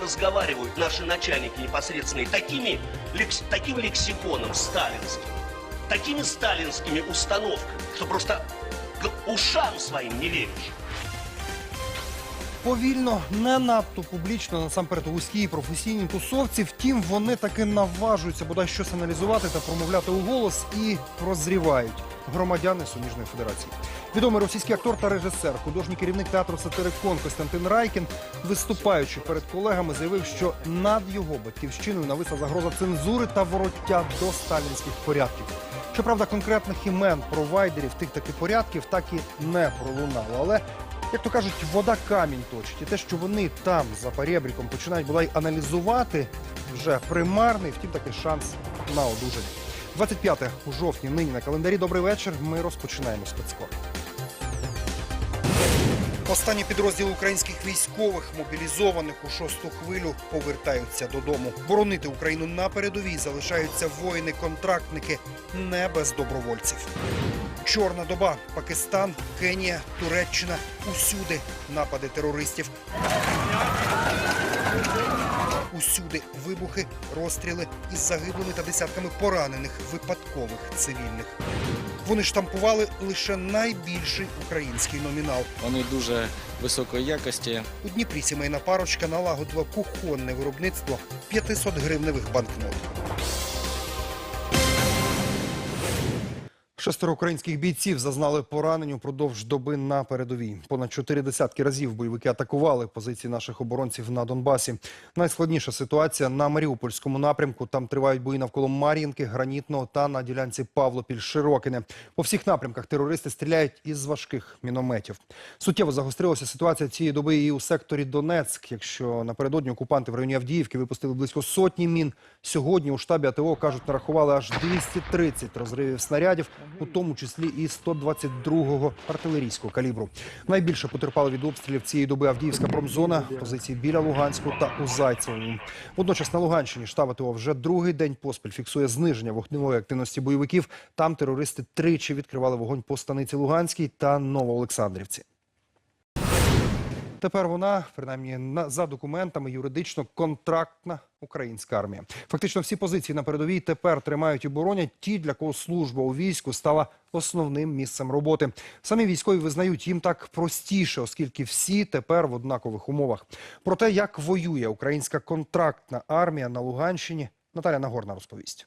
разговаривают наши начальники непосредственные такими, лекс- таким лексиконом сталинским, такими сталинскими установками, что просто к ушам своим не веришь. Повільно, не надто публічно, насамперед вузькій професійній тусовці. Втім, вони таки наважуються бодай щось аналізувати та промовляти у голос і прозрівають громадяни Суміжної Федерації. Відомий російський актор та режисер, художній керівник театру Сатирикон Костянтин Райкін, виступаючи перед колегами, заявив, що над його батьківщиною нависла загроза цензури та вороття до сталінських порядків. Щоправда, конкретних імен провайдерів тих таки порядків так і не пролунало. Але як то кажуть, вода камінь точить. І те, що вони там за перебріком починають бодай аналізувати, вже примарний, втім таки шанс на одужання. 25 у жовтні нині на календарі. Добрий вечір. Ми розпочинаємо спецкор. Останні підрозділи українських військових, мобілізованих у шосту хвилю, повертаються додому. Боронити Україну на передовій залишаються воїни-контрактники не без добровольців. Чорна доба, Пакистан, Кенія, Туреччина усюди напади терористів. Усюди вибухи, розстріли із загиблими та десятками поранених випадкових цивільних. Вони штампували лише найбільший український номінал. Вони дуже високої якості. У Дніпрі сімейна парочка налагодила кухонне виробництво 500 гривневих банкнот. Шестеро українських бійців зазнали поранень упродовж доби на передовій. Понад чотири десятки разів бойовики атакували позиції наших оборонців на Донбасі. Найскладніша ситуація на Маріупольському напрямку. Там тривають бої навколо Мар'їнки, Гранітного та на ділянці Павлопіль-Широкине. По всіх напрямках терористи стріляють із важких мінометів. Суттєво загострилася ситуація цієї доби і у секторі Донецьк. Якщо напередодні окупанти в районі Авдіївки випустили близько сотні мін, сьогодні у штабі АТО кажуть, нарахували аж 230 розривів снарядів, у тому числі і 122-го артилерійського калібру. Найбільше потерпали від обстрілів цієї доби Авдіївська промзона, позиції біля Луганську та у Зайцевому. Водночас на Луганщині штаб ТО вже другий день поспіль фіксує зниження вогневої активності бойовиків. Там терористи тричі відкривали вогонь по станиці Луганській та Новоолександрівці. Тепер вона, принаймні на за документами, юридично контрактна українська армія. Фактично, всі позиції на передовій тепер тримають і боронять ті, для кого служба у війську стала основним місцем роботи. Самі військові визнають їм так простіше, оскільки всі тепер в однакових умовах. Про те, як воює українська контрактна армія на Луганщині, Наталя Нагорна розповість.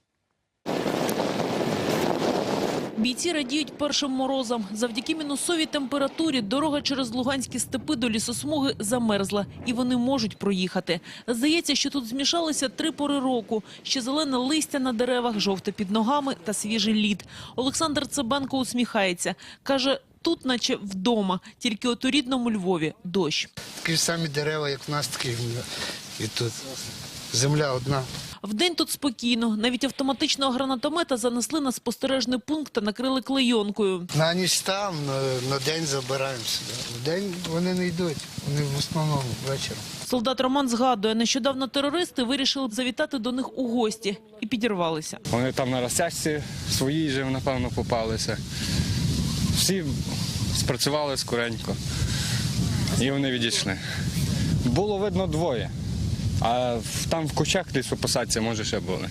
Бійці радіють першим морозам. Завдяки мінусовій температурі дорога через луганські степи до лісосмуги замерзла, і вони можуть проїхати. Здається, що тут змішалися три пори року: ще зелене листя на деревах, жовте під ногами та свіжий лід. Олександр Цебенко усміхається. каже. Тут, наче вдома, тільки от у рідному Львові дощ. Такі ж самі дерева, як в нас, такі і тут. Земля одна. Вдень тут спокійно. Навіть автоматичного гранатомета занесли на спостережний пункт та накрили клейонкою. На ніч там, на, на день забираємо сюди. В день вони не йдуть, вони в основному вечором. Солдат Роман згадує, нещодавно терористи вирішили завітати до них у гості і підірвалися. Вони там на розтяжці свої вже, напевно, попалися. Всі спрацювали скоренько. І вони відійшли. Було видно двоє. А там в кущах у може, ще були.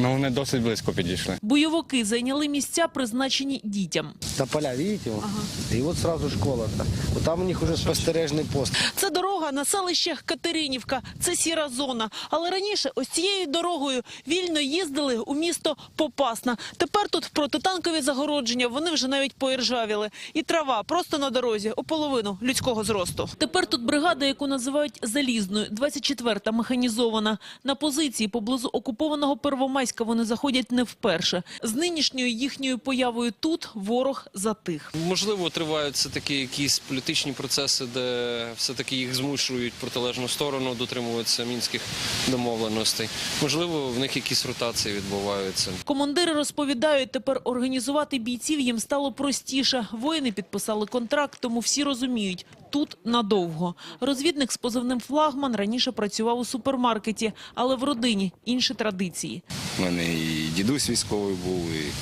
Ну, вони досить близько підійшли. Бойовики зайняли місця, призначені дітям. Тополя, видите? Вот? И вот сразу школа-то. Там у них уже спостережный пост. Це дорога на селище Катеринівка. Це сіра зона. Але раніше ось цією дорогою вільно їздили у місто Попасна. Тепер тут протитанкові загородження. Вони вже навіть поіржавіли. І трава просто на дорозі у половину людського зросту. Тепер тут бригада, яку називають залізною, 24-та механізована. На позиції поблизу окупованого Первомайська вони заходять не вперше. З нинішньою їхньою появою тут ворог затих. Можливо, тривають все таки якісь політичні процеси, де все таки їх змушують протилежну сторону дотримуватися мінських домовленостей. Можливо, в них якісь ротації відбуваються. Командири розповідають, тепер організувати бійців їм стало простіше. Воїни підписали контракт, тому всі розуміють – тут надовго. Розвідник з позивним «Флагман» раніше працював у супермаркеті, але в родині інші традиції. У мене і дідусь військовий був, і,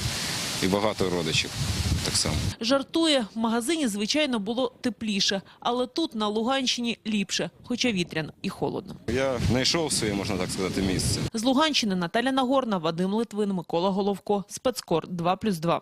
і багато родичів. так само. Жартує, в магазині, звичайно, було тепліше, але тут, на Луганщині, ліпше, хоча вітряно і холодно. Я знайшов своє, можна так сказати, місце. З Луганщини Наталя Нагорна, Вадим Литвин, Микола Головко. Спецкор 2+,2.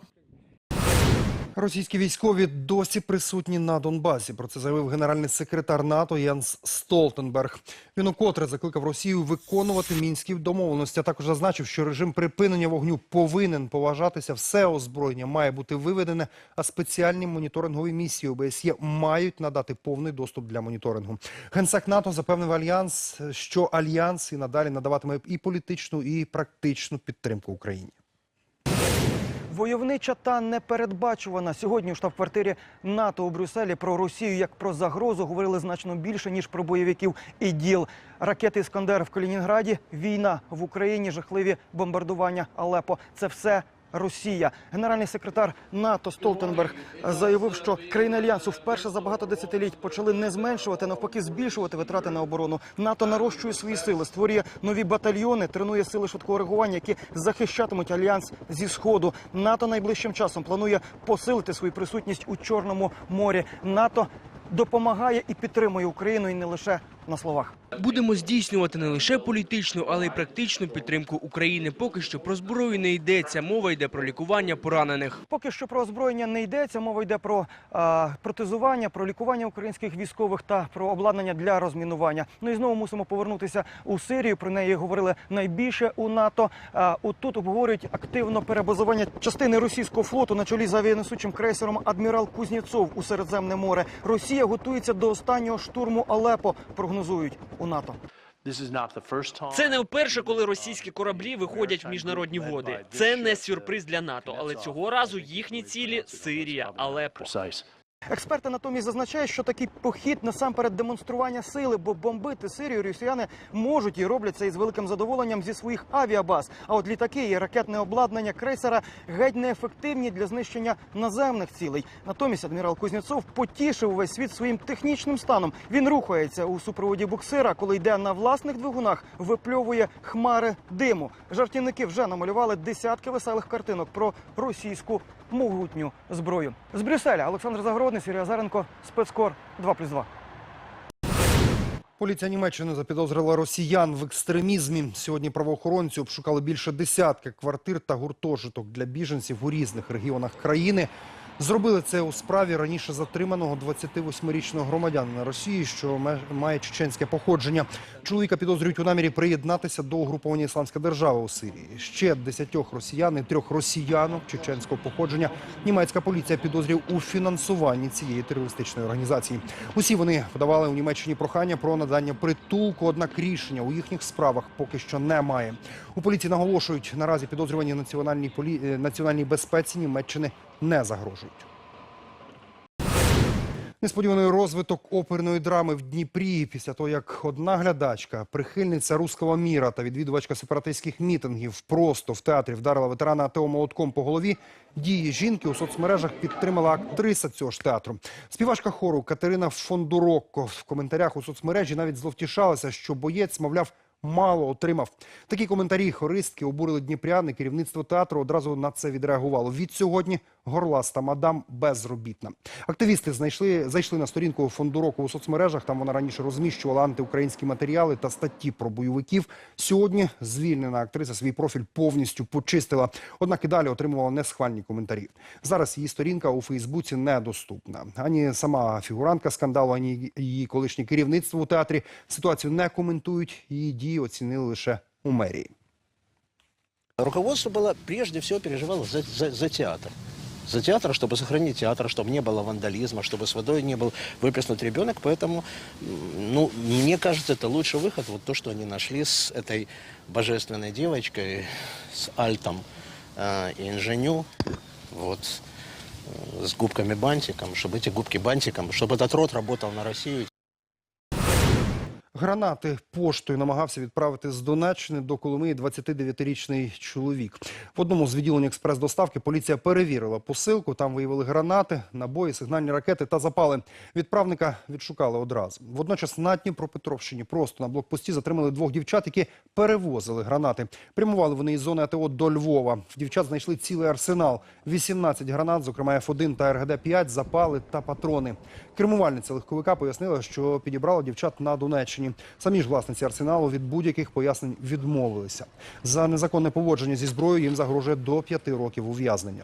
Російські військові досі присутні на Донбасі. Про це заявив генеральний секретар НАТО Янс Столтенберг. Він укотре закликав Росію виконувати мінські домовленості. А також зазначив, що режим припинення вогню повинен поважатися. Все озброєння має бути виведене, а спеціальні моніторингові місії ОБСЄ мають надати повний доступ для моніторингу. Генсек НАТО запевнив альянс, що альянс і надалі надаватиме і політичну, і практичну підтримку Україні. Войовнича та непередбачувана. Сьогодні у штаб-квартирі НАТО у Брюсселі про Росію як про загрозу говорили значно більше, ніж про бойовиків і діл. Ракети «Іскандер» в Калінінграді, війна в Україні, жахливі бомбардування Алепо. Це все Росія. Генеральний секретар НАТО Столтенберг заявив, що країни альянсу вперше за багато десятиліть почали не зменшувати, навпаки, збільшувати витрати на оборону. НАТО нарощує свої сили, створює нові батальйони, тренує сили швидкого реагування, які захищатимуть альянс зі сходу. НАТО найближчим часом планує посилити свою присутність у Чорному морі. НАТО допомагає і підтримує Україну і не лише на словах. Будемо здійснювати не лише політичну, але й практичну підтримку України. Поки що про зброю не йдеться. Мова йде про лікування поранених. Поки що про озброєння не йдеться. Мова йде про а, протезування, про лікування українських військових та про обладнання для розмінування. Ну і знову мусимо повернутися у Сирію. Про неї говорили найбільше у НАТО. А, от тут обговорюють активно перебазування частини російського флоту на чолі з авіанесучим крейсером Адмірал Кузнєцов у Середземне море. Росія готується до останнього штурму Алепо. Прогнозують у НАТО. Це не вперше, коли російські кораблі виходять в міжнародні води. Це не сюрприз для НАТО, але цього разу їхні цілі Сирія, Алепо. Експерти натомість зазначають, що такий похід насамперед демонстрування сили, бо бомбити Сирію росіяни можуть і роблять це із великим задоволенням зі своїх авіабаз. А от літаки і ракетне обладнання крейсера геть неефективні для знищення наземних цілей. Натомість адмірал Кузнєцов потішив увесь світ своїм технічним станом. Він рухається у супроводі буксира, коли йде на власних двигунах, випльовує хмари диму. Жартівники вже намалювали десятки веселих картинок про російську могутню зброю. З Брюсселя Олександр Загородний, Сергій Азаренко, спецкор 2+,2. Поліція Німеччини запідозрила росіян в екстремізмі. Сьогодні правоохоронці обшукали більше десятки квартир та гуртожиток для біженців у різних регіонах країни. Зробили це у справі раніше затриманого 28-річного громадянина Росії, що має чеченське походження. Чоловіка підозрюють у намірі приєднатися до угруповання Ісламська держава у Сирії. Ще десятьох росіян і трьох росіянок чеченського походження німецька поліція підозрює у фінансуванні цієї терористичної організації. Усі вони подавали у Німеччині прохання про надання притулку, однак рішення у їхніх справах поки що немає. У поліції наголошують, наразі підозрювані національній полі... е, національній безпеці Німеччини не загрожують. Несподіваний розвиток оперної драми в Дніпрі після того, як одна глядачка, прихильниця руського міра та відвідувачка сепаратистських мітингів просто в театрі вдарила ветерана АТО молотком по голові. Дії жінки у соцмережах підтримала актриса цього ж театру. Співачка хору Катерина Фондурокко в коментарях у соцмережі навіть зловтішалася, що боєць, мовляв, мало отримав. Такі коментарі хористки обурили дніпряни. Керівництво театру одразу на це відреагувало. Від сьогодні горласта мадам безробітна. Активісти знайшли зайшли на сторінку Фондуроку у соцмережах. Там вона раніше розміщувала антиукраїнські матеріали та статті про бойовиків. Сьогодні звільнена актриса свій профіль повністю почистила. Однак і далі отримувала несхвальні коментарі. Зараз її сторінка у Фейсбуці недоступна. Ані сама фігурантка скандалу, ані її колишнє керівництво у театрі ситуацію не коментують. Її дії оцінили лише у мерії. Руководство было прежде всего переживало за, за, за театр. За театр, чтобы сохранить театр, чтобы не было вандализма, чтобы с водой не был выплеснут ребенок. Поэтому, м, ну, мне кажется, это лучший выход. Вот то, что они нашли с этой божественной девочкой, с Альтом э, и Инженю, вот, э, с губками-бантиком, чтобы эти губки бантиком, чтобы этот рот работал на Россию. Гранати поштою намагався відправити з Донеччини до Коломиї 29-річний чоловік. В одному з відділень експрес-доставки поліція перевірила посилку. Там виявили гранати, набої, сигнальні ракети та запали. Відправника відшукали одразу. Водночас на Дніпропетровщині просто на блокпості затримали двох дівчат, які перевозили гранати. Прямували вони із зони АТО до Львова. Дівчат знайшли цілий арсенал. 18 гранат, зокрема F1 та РГД-5, запали та патрони. Кермувальниця легковика пояснила, що підібрала дівчат на Донеччині. Самі ж власниці арсеналу від будь-яких пояснень відмовилися. За незаконне поводження зі зброєю їм загрожує до п'яти років ув'язнення.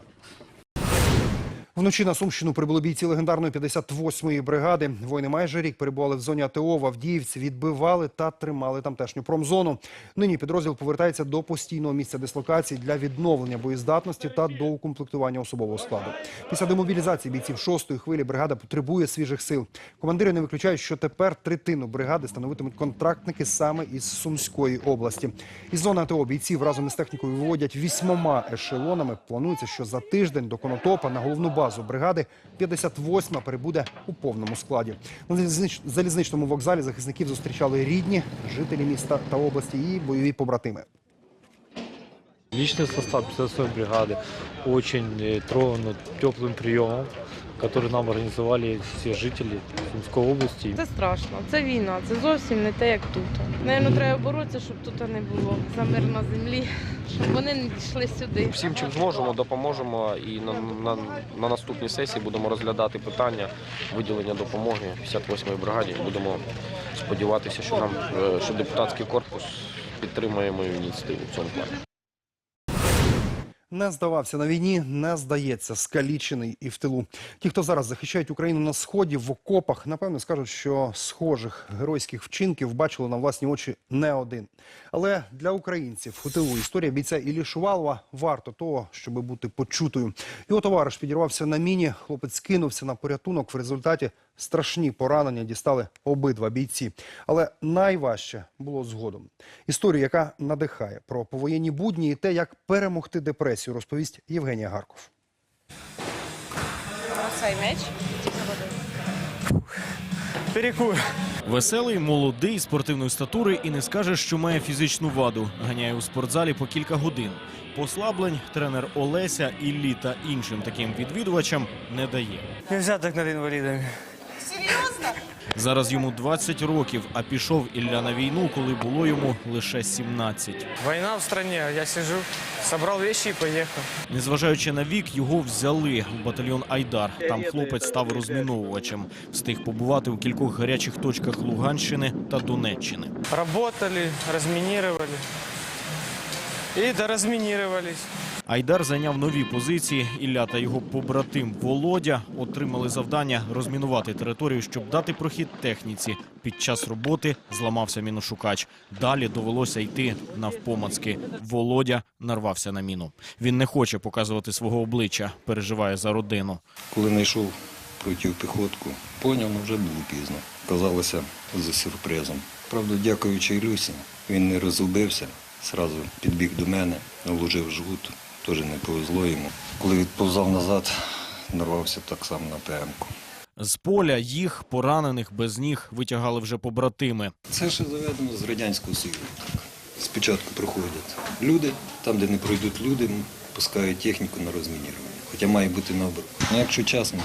Вночі на Сумщину прибули бійці легендарної 58-ї бригади. Воїни майже рік перебували в зоні АТО в Авдіївці, відбивали та тримали тамтешню промзону. Нині підрозділ повертається до постійного місця дислокації для відновлення боєздатності та доукомплектування особового складу. Після демобілізації бійців шостої хвилі бригада потребує свіжих сил. Командири не виключають, що тепер третину бригади становитимуть контрактники саме із Сумської області. Із зони АТО бійців разом із технікою виводять вісьмома ешелонами. Планується, що за тиждень до Конотопа на головну базу бригади 58-ма перебуде у повному складі. На залізнич- залізничному вокзалі захисників зустрічали рідні, жителі міста та області і бойові побратими. Личный состав 52 бригады очень э, тронут теплым приемом, который нам организовали все жители Сумской области. Це страшно, це війна, це зовсім не те, як тут. Наверно, треба боротися, щоб тут не було за мир на землі, щоб вони не дійшли сюди. Всім, чим зможемо, допоможемо. І на, на, на наступній сесії будемо розглядати питання виділення допомоги 58-ї бригаді. Будемо сподіватися, що нам е, що депутатський корпус підтримує мою ініціативу в цьому плані. Не здавався на війні, не здається, скалічений і в тилу. Ті, хто зараз захищають Україну на сході, в окопах, напевно, скажуть, що схожих геройських вчинків бачили на власні очі не один. Але для українців у тилу історія бійця Іллі Шувалова варто того, щоб бути почутою. Його товариш підірвався на міні, хлопець кинувся на порятунок. В результаті страшні поранення дістали обидва бійці. Але найважче було згодом. Історію, яка надихає про повоєнні будні і те, як перемогти депресію, розповість Євгенія Гарков. Цей меч. Перекур. Веселий, молодий, спортивної статури і не скаже, що має фізичну ваду. Ганяє у спортзалі по кілька годин. Послаблень тренер Олеся, Іллі та іншим таким відвідувачам не дає. Нельзя так над інвалідами. Зараз йому 20 років, а пішов Ілля на війну, коли було йому лише 17. Війна в а я сижу, собрав речі і поїхав. Незважаючи на вік, його взяли в батальйон Айдар. Там хлопець став розміновувачем. Встиг побувати у кількох гарячих точках Луганщини та Донеччини. Работали, розмінірували. І дорозмінірувались. Айдар зайняв нові позиції. Ілля та його побратим Володя отримали завдання розмінувати територію, щоб дати прохід техніці. Під час роботи зламався міношукач. Далі довелося йти навпомацки. Володя нарвався на міну. Він не хоче показувати свого обличчя, переживає за родину. Коли знайшов протипіхотку, поняв, але вже було пізно. Казалося за сюрпризом. Правда, дякуючи Ілюсі, він не розгубився, зразу підбіг до мене, наложив жгут, теж не повезло йому. Коли відповзав назад, нарвався так само на ПМ-ку. З поля їх, поранених без ніг, витягали вже побратими. Це ще заведено з Радянського Союзу. Так. Спочатку проходять люди, там, де не пройдуть люди, пускають техніку на розмінірування. Хоча має бути наоборот. Ну, якщо чесно,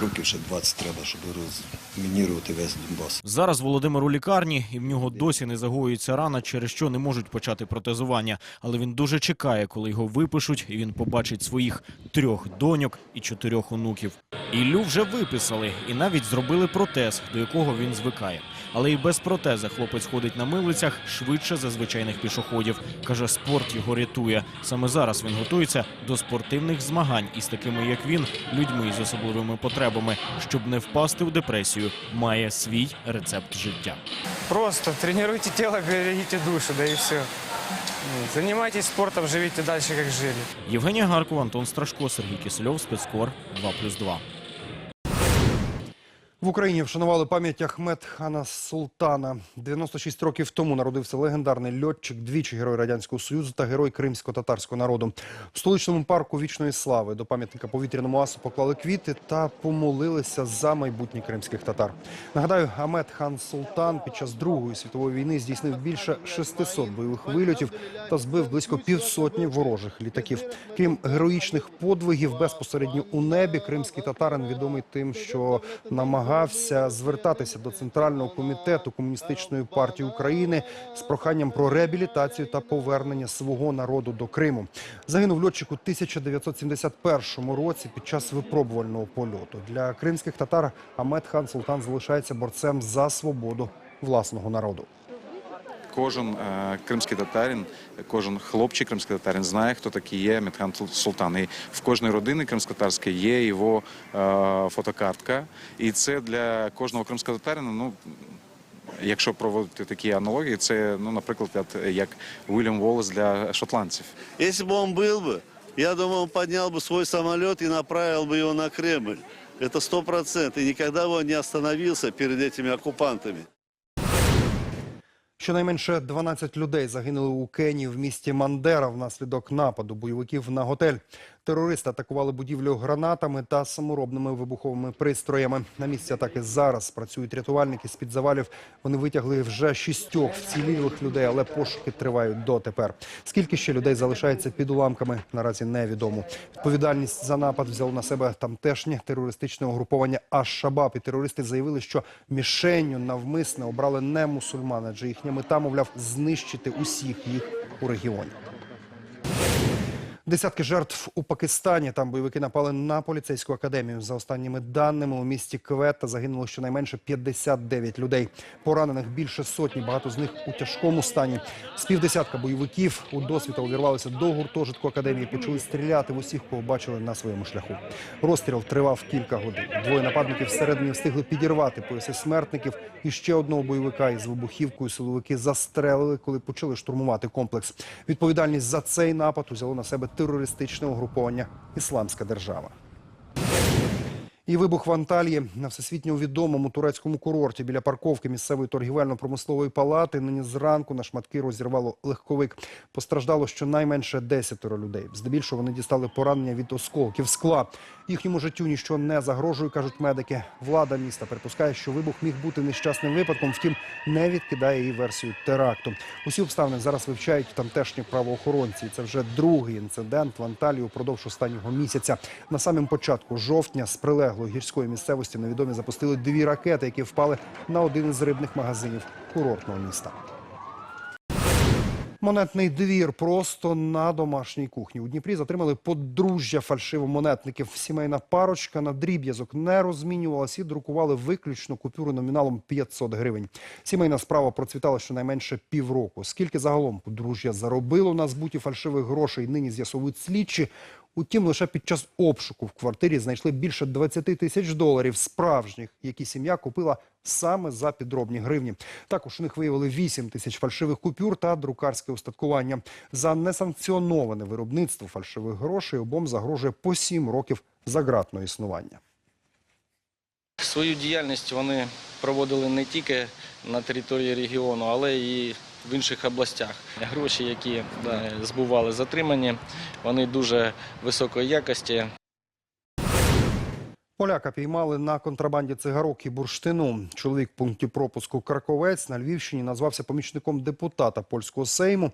років ще 20 треба, щоб розмінірувати весь Донбас. Зараз Володимир у лікарні, і в нього досі не загоюється рана, через що не можуть почати протезування. Але він дуже чекає, коли його випишуть, і він побачить своїх трьох доньок і чотирьох онуків. Іллю вже виписали і навіть зробили протез, до якого він звикає. Але і без протеза хлопець ходить на милицях швидше за звичайних пішоходів. Каже, спорт його рятує. Саме зараз він готується до спортивних змагань із такими, як він, людьми з особливими потребами. Щоб не впасти в депресію, має свій рецепт життя. Просто тренируйте тело, берегите душу, да і все. Занимайтесь спортом, живите далі, як жили. Євгенія Гаркова, Антон Страшко, Сергій Кисельов, спецкор 2+,2. В Україні вшанували пам'ять Ахмед Хана Султана. 96 років тому народився легендарний льотчик, двічі герой Радянського Союзу та герой кримсько-татарського народу. В столичному парку вічної слави до пам'ятника повітряному асу поклали квіти та помолилися за майбутнє кримських татар. Нагадаю, Ахмед Хан Султан під час Другої світової війни здійснив більше 600 бойових вильотів та збив близько півсотні ворожих літаків. Крім героїчних подвигів, безпосередньо у небі кримський татарин відомий тим, що намагався звертатися до центрального комітету комуністичної партії України з проханням про реабілітацію та повернення свого народу до Криму. Загинув льотчик у 1971 році під час випробувального польоту. Для кримських татар Амет Хан Султан залишається борцем за свободу власного народу Кожен е, кримський татарин, кожен хлопчик кримський татарин знає, хто такий є Медхан Султан. І в кожної родини кримськотарської є його е, фотокартка. І це для кожного кримського татарина, ну, якщо проводити такі аналогії, це, ну, наприклад, як- як Уільям Волес для шотландців. Если бы он был бы, я думаю, он поднял бы свой самолет и направил бы его на Кремль. Это сто процентов. И никогда бы он не остановился перед этими оккупантами. Щонайменше 12 людей загинули у Кенії в місті Мандера внаслідок нападу бойовиків на готель. Терористи атакували будівлю гранатами та саморобними вибуховими пристроями. На місці атаки зараз працюють рятувальники з-під завалів. Вони витягли вже шістьох вцілілих людей, але пошуки тривають дотепер. Скільки ще людей залишається під уламками, наразі невідомо. Відповідальність за напад взяло на себе тамтешнє терористичне угруповання Аш-Шабаб. І терористи заявили, що мішенню навмисне обрали не мусульмани, адже їхня мета, мовляв, знищити усіх їх у регіоні. Десятки жертв у Пакистані. Там бойовики напали на поліцейську академію. За останніми даними у місті Квета загинуло щонайменше 59 людей. Поранених більше сотні, багато з них у тяжкому стані. З півдесятка бойовиків у досвіта увірвалися до гуртожитку академії. Почали стріляти в усіх, кого бачили на своєму шляху. Розстріл тривав кілька годин. Двоє нападників всередині встигли підірвати пояси смертників. І ще одного бойовика із вибухівкою силовики застрелили, коли почали штурмувати комплекс. Відповідальність за цей напад узяло на себе терористичне угруповання Ісламська держава. І вибух в Анталії на всесвітньо відомому турецькому курорті біля парковки місцевої торгівельно-промислової палати. Нині зранку на шматки розірвало легковик. Постраждало щонайменше 10 людей. Здебільшого вони дістали поранення від осколків скла. Їхньому життю ніщо не загрожує, кажуть медики. Влада міста припускає, що вибух міг бути нещасним випадком, втім не відкидає її версію теракту. Усі обставини зараз вивчають тамтешні правоохоронці. Це вже другий інцидент в Анталії упродовж останнього місяця. На самому початку жовтня з прилеглої гірської місцевості невідомі запустили дві ракети, які впали на один із рибних магазинів курортного міста. Монетний двір просто на домашній кухні. У Дніпрі затримали подружжя фальшивомонетників. Сімейна парочка на дріб'язок не розмінювалась і друкували виключно купюри номіналом 500 гривень. Сімейна справа процвітала щонайменше півроку. Скільки загалом подружжя заробило на збуті фальшивих грошей, нині з'ясовують слідчі. Утім, лише під час обшуку в квартирі знайшли більше 20 тисяч доларів справжніх, які сім'я купила саме за підробні гривні. Також у них виявили 8 тисяч фальшивих купюр та друкарське устаткування. За несанкціоноване виробництво фальшивих грошей обом загрожує по 7 років загратного існування. Свою діяльність вони проводили не тільки на території регіону, але і в інших областях. Гроші, які збували затримані, вони дуже високої якості. Поляка піймали на контрабанді цигарок і бурштину. Чоловік в пункті пропуску Краковець на Львівщині назвався помічником депутата польського сейму.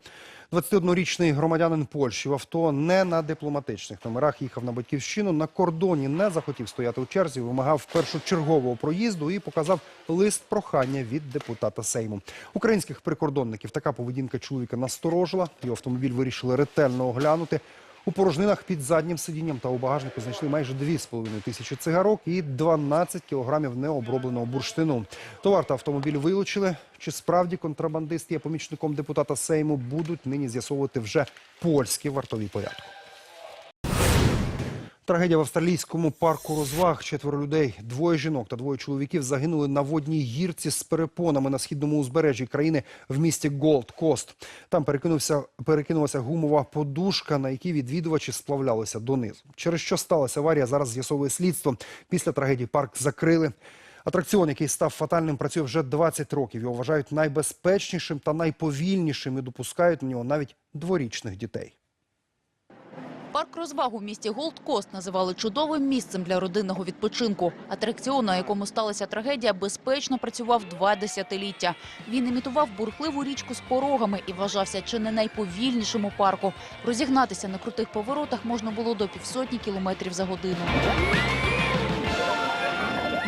21-річний громадянин Польщі в авто не на дипломатичних номерах їхав на батьківщину. На кордоні не захотів стояти у черзі, вимагав першочергового проїзду і показав лист прохання від депутата сейму. Українських прикордонників така поведінка чоловіка насторожила. Його автомобіль вирішили ретельно оглянути. У порожнинах під заднім сидінням та у багажнику знайшли майже 2,5 тисячі цигарок і 12 кілограмів необробленого бурштину. Товар та автомобіль вилучили. Чи справді контрабандист є помічником депутата Сейму, будуть нині з'ясовувати вже польські вартові порядку. Трагедія в австралійському парку розваг. Четверо людей, двоє жінок та двоє чоловіків загинули на водній гірці з перепонами на східному узбережжі країни в місті Голд Кост. Там перекинувся, перекинулася гумова подушка, на якій відвідувачі сплавлялися донизу. Через що сталася аварія, зараз з'ясовує слідство. Після трагедії парк закрили. Атракціон, який став фатальним, працює вже 20 років. Його вважають найбезпечнішим та найповільнішим і допускають на нього навіть дворічних дітей. Парк розваг у місті Голд-Кост називали чудовим місцем для родинного відпочинку. Атракціон, на якому сталася трагедія, безпечно працював два десятиліття. Він імітував бурхливу річку з порогами і вважався чи не найповільнішим у парку. Розігнатися на крутих поворотах можна було до півсотні кілометрів за годину.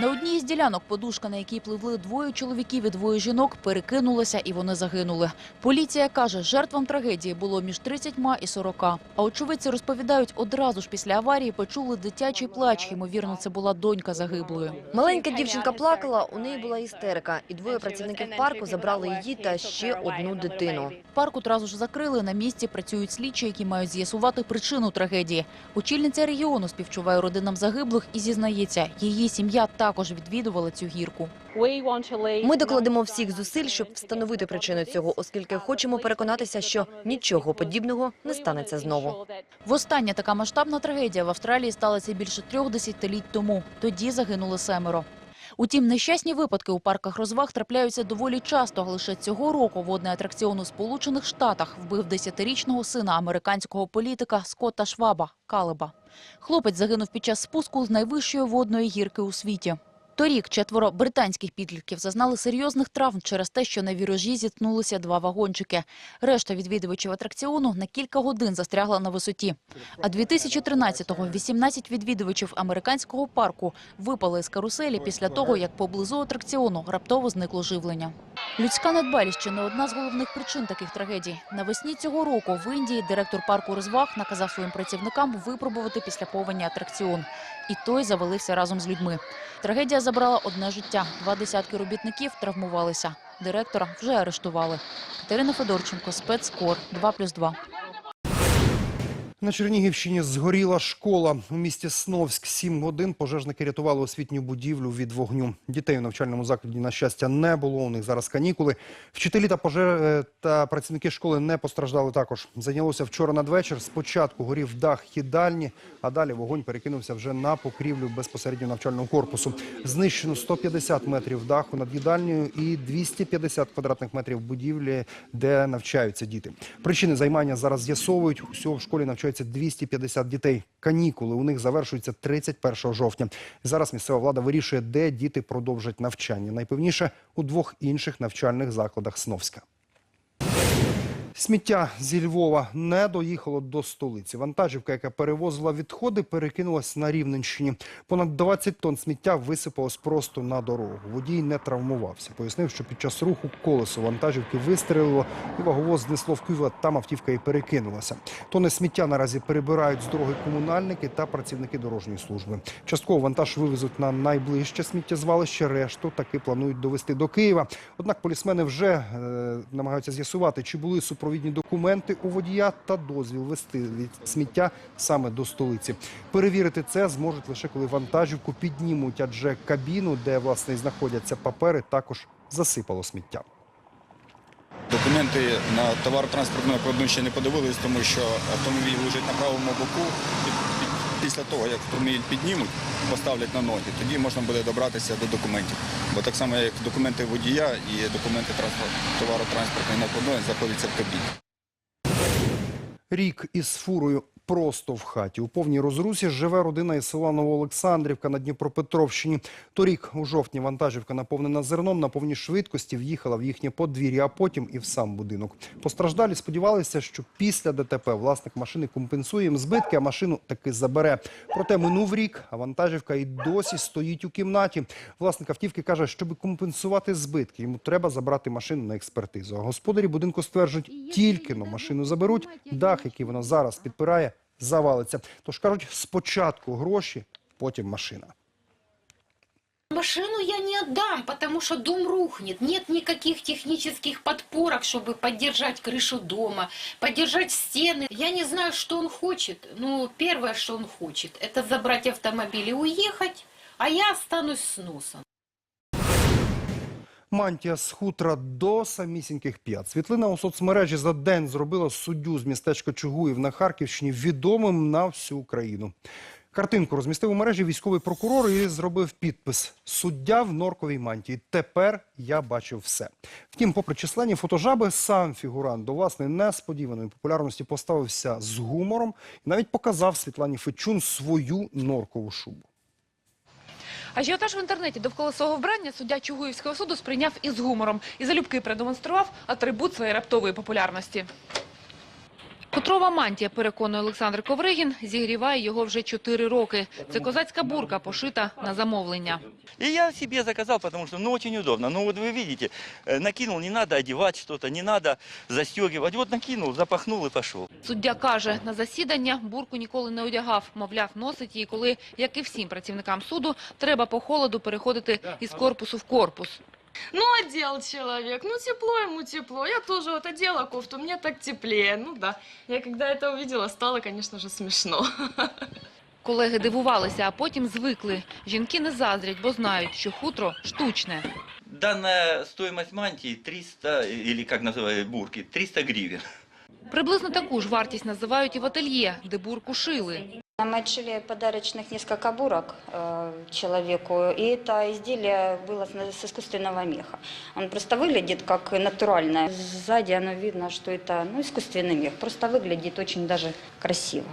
На одній із ділянок подушка, на якій пливли двоє чоловіків і двоє жінок, перекинулася і вони загинули. Поліція каже, жертвам трагедії було між 30 і 40. А очевидці розповідають, одразу ж після аварії почули дитячий плач. Ймовірно, це була донька загиблої. Маленька дівчинка плакала, у неї була істерика, і двоє працівників парку забрали її та ще одну дитину. Парк одразу ж закрили. На місці працюють слідчі, які мають з'ясувати причину трагедії. Очільниця регіону співчуває родинам загиблих і зізнається, її сім'я також відвідували цю гірку. Ми докладемо всіх зусиль, щоб встановити причину цього, оскільки хочемо переконатися, що нічого подібного не станеться знову. Востаннє така масштабна трагедія в Австралії сталася більше трьох десятиліть тому. Тоді загинули семеро. Утім, нещасні випадки у парках розваг трапляються доволі часто. Лише цього року водний атракціон у Сполучених Штатах вбив десятирічного сина американського політика Скотта Шваба – Калеба. Хлопець загинув під час спуску з найвищої водної гірки у світі. Торік четверо британських підлітків зазнали серйозних травм через те, що на віражі зіткнулися два вагончики. Решта відвідувачів атракціону на кілька годин застрягла на висоті. А 2013-го 18 відвідувачів американського парку випали з каруселі після того, як поблизу атракціону раптово зникло живлення. Людська недбалість – ще не одна з головних причин таких трагедій. Навесні цього року в Індії директор парку розваг наказав своїм працівникам випробувати після повені атракціон. І той завалився разом з людьми. Трагедія забрала одне життя. Два десятки робітників травмувалися. Директора вже арештували. Катерина Федорченко, спецкор 2+,2. На Чернігівщині згоріла школа. У місті Сновськ сім годин пожежники рятували освітню будівлю від вогню. Дітей у навчальному закладі, на щастя, не було. У них зараз канікули. Вчителі та пожеж... е, та працівники школи не постраждали також. Зайнялося вчора надвечір. Спочатку горів дах їдальні, а далі вогонь перекинувся вже на покрівлю безпосередньо навчального корпусу. Знищено 150 метрів даху над їдальнею і 250 квадратних метрів будівлі, де навчаються діти. Причини займання зараз з'ясовують. Усього в школі навчаються 250 дітей. Канікули у них завершуються 31 жовтня. Зараз місцева влада вирішує, де діти продовжать навчання. Найпевніше у двох інших навчальних закладах Сновська. Сміття зі Львова не доїхало до столиці. Вантажівка, яка перевозила відходи, перекинулась на Рівненщині. Понад 20 тонн сміття висипалось просто на дорогу. Водій не травмувався. Пояснив, що під час руху колесо вантажівки вистрелило і ваговоз знесло в кювет. Там автівка і перекинулася. Тони сміття наразі перебирають з дороги комунальники та працівники дорожньої служби. Частково вантаж вивезуть на найближче сміттєзвалище. Решту таки планують довести до Києва. Однак полісмени вже е, намагаються з'ясувати, чи були супровідні документи у водія та дозвіл вести сміття саме до столиці. Перевірити це зможуть лише коли вантажівку піднімуть, адже кабіну, де власне знаходяться папери, також засипало сміття. Документи на товаротранспортну транспортного ще не подивились, тому що автомобіль лежить на правому боку. Після того, як автомобіль піднімуть, поставлять на ноги, тоді можна буде добратися до документів. Бо так само, як документи водія і документи транспорт- товаротранспортної накладної знаходяться в кабіні. Рік із фурою просто в хаті. У повній розрусі живе родина із села Новоолександрівка на Дніпропетровщині. Торік у жовтні вантажівка, наповнена зерном, на повній швидкості в'їхала в їхнє подвір'я, а потім і в сам будинок. Постраждалі сподівалися, що після ДТП власник машини компенсує їм збитки, а машину таки забере. Проте минув рік, а вантажівка і досі стоїть у кімнаті. Власник автівки каже, щоб компенсувати збитки, йому треба забрати машину на експертизу. А господарі будинку стверджують, тільки но машину заберуть, дах, який вона зараз підпирає, завалиться. Тож кажуть, спочатку гроші, потім машина. Машину я не отдам, потому что дом рухнет. Нет никаких технических подпорок, чтобы поддержать крышу дома, поддержать стены. Я не знаю, что он хочет. Ну, первое, что он хочет, это забрать автомобиль и уехать, а я останусь с носом. Мантія з хутра до самісіньких п'ят. Світлина у соцмережі за день зробила суддю з містечка Чугуїв на Харківщині відомим на всю Україну. Картинку розмістив у мережі військовий прокурор і зробив підпис «Суддя в норковій мантії. Тепер я бачив все». Втім, попри численні фотожаби, сам фігурант до власної несподіваної популярності поставився з гумором і навіть показав Світлані Фечун свою норкову шубу. Ажіотаж в інтернеті довкола свого вбрання суддя Чугуївського суду сприйняв із гумором і залюбки продемонстрував атрибут своєї раптової популярності. Хутрова мантія, переконує Олександр Ковригін, зігріває його вже чотири роки. Це козацька бурка, пошита на замовлення. И я себе заказал, потому что, ну, очень удобно. Ну, вот вы видите, э, накинул, не надо одевать что-то, не надо застегивать. Вот накинул, запахнул и пошел. Суддя каже, на засідання бурку ніколи не одягав. Мовляв, носить її, коли, як і всім працівникам суду, треба по холоду переходити із корпусу в корпус. Ну, одел человек, ну, тепло ему тепло. Я тоже вот одела кофту, мне так теплее. Ну да, я когда это увидела, стало, конечно же, смешно. Колеги дивувалися, а потім звикли. Жінки не заздрять, бо знають, що хутро штучне. Данная стоимость мантии 300, или как называют бурки, 300 гривен. Приблизно таку ж вартість називають і в ательє, де бурку шили. Мы отшили подарочных несколько бурок э, человеку, и это изделие было с с искусственного меха. Он просто выглядит как натуральное. Сзади оно видно, что это ну, искусственный мех. Просто выглядит очень даже красиво.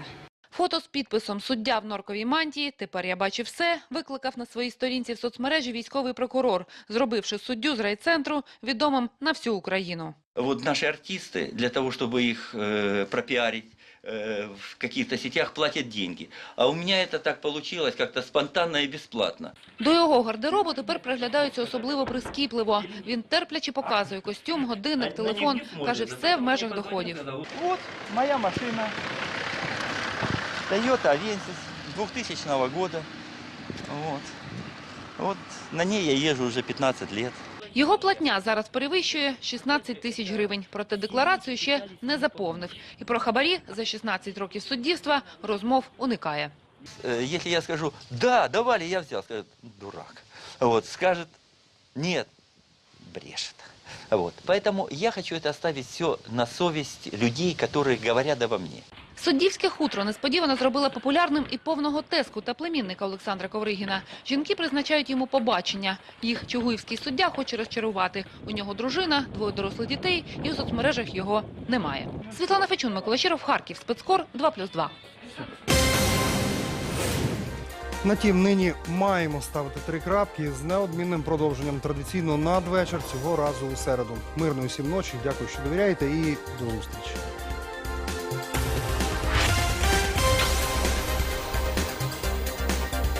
Фото з підписом «Суддя в норковій мантії. Тепер я бачив все» викликав на своїй сторінці в соцмережі військовий прокурор, зробивши суддю з райцентру відомим на всю Україну. Вот наши артисты, для того, чтобы их э, пропиарить э, в каких-то сетях, платят деньги. А у меня это так получилось как-то спонтанно и бесплатно. До його гардеробу тепер приглядаються особливо прискіпливо. Він терпляче показує костюм, годинник, телефон. Каже, все в межах доходів. Вот моя машина. Toyota Avensis 2000 года. Вот. Вот на ней я езжу уже 15 лет. Його платня зараз перевищує 16 тисяч гривень. Проте декларацію ще не заповнив. І про хабарі за 16 років суддівства розмов уникає. Э, Если я скажу, да, давали, я взял, скажет, дурак. Вот, скажет, нет, брешет. Вот. Поэтому я хочу это оставить все на совесть людей, которые говорят обо мне. Суддівське хутро несподівано зробило популярним і повного теску та племінника Олександра Ковригіна. Жінки призначають йому побачення. Їх чугуївський суддя хоче розчарувати. У нього дружина, двоє дорослих дітей, і у соцмережах його немає. Світлана Фечун, Микола Щиров, Харків, спецкор 2+,2. На тім, нині маємо ставити три крапки з неодмінним продовженням традиційно надвечір цього разу у середу. Мирної всім ночі. Дякую, що довіряєте і до зустрічі.